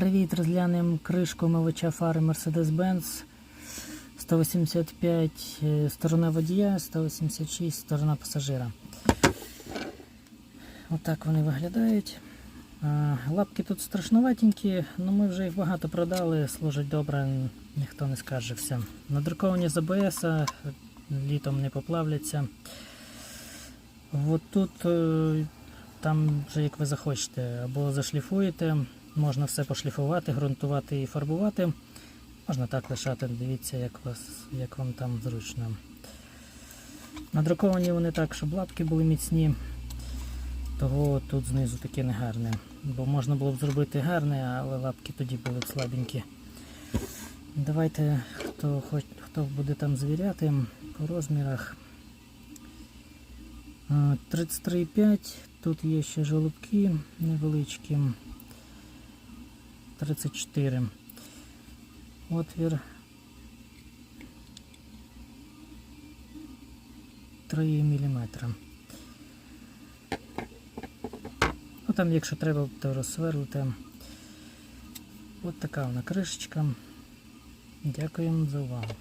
Привіт, розглянемо кришку омивача фари Mercedes-Benz 185 е, сторона водія, 186 сторона пасажира. Отак вони виглядають. Лапки тут страшноватенькі, але ми вже їх багато продали, служать добре, ніхто не скаржився. Надруковані з АБС, літом не поплавляться. От тут е, там вже як ви захочете, або зашліфуєте, можна все пошліфувати, ґрунтувати і фарбувати. Можна так лишати, дивіться, як, вас, як вам там зручно. Надруковані вони так, щоб лапки були міцні, того тут знизу таке не гарне. Бо можна було б зробити гарне, але лапки тоді були б слабенькі. Давайте, хто, хоч, хто буде там звіряти по розмірах. 33,5. Тут є ще жолобки невеличкі. 34. Отвір 3 мм. Ну там, якщо треба, то розсверлити. От така вона кришечка. Дякуємо за увагу.